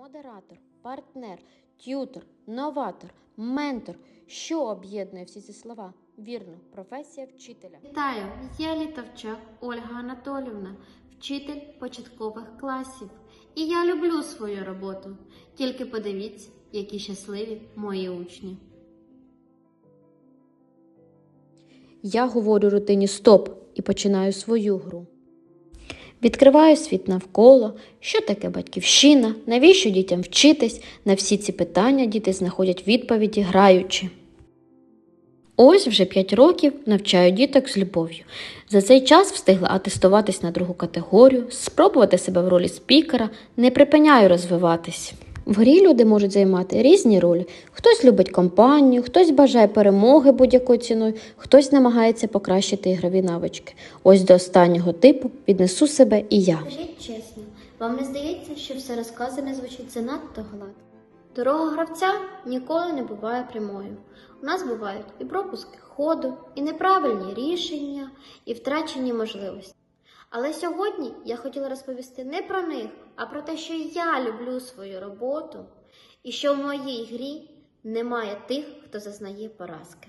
модератор, партнер, т'ютор, новатор, ментор. Що об'єднує всі ці слова? Вірно, професія вчителя. Вітаю, я Літовчак Ольга Анатолівна, вчитель початкових класів. І я люблю свою роботу. Тільки подивіться, які щасливі мої учні. Я говорю рутині стоп і починаю свою гру. Відкриваю світ навколо, що таке батьківщина, навіщо дітям вчитись. На всі ці питання діти знаходять відповіді, граючи. Ось вже 5 років навчаю діток з любов'ю. За цей час встигла атестуватись на другу категорію, спробувати себе в ролі спікера, не припиняю розвиватись. В грі люди можуть займати різні ролі. Хтось любить компанію, хтось бажає перемоги будь-якою ціною, хтось намагається покращити ігрові навички. Ось до останнього типу віднесу себе і я. Скажіть чесно, вам не здається, що все розказане звучить занадто гладко? Дорога гравця ніколи не буває прямою. У нас бувають і пропуски ходу, і неправильні рішення, і втрачені можливості. Але сьогодні я хотіла розповісти не про них, а про те, що я люблю свою роботу і що в моїй грі немає тих, хто зазнає поразки.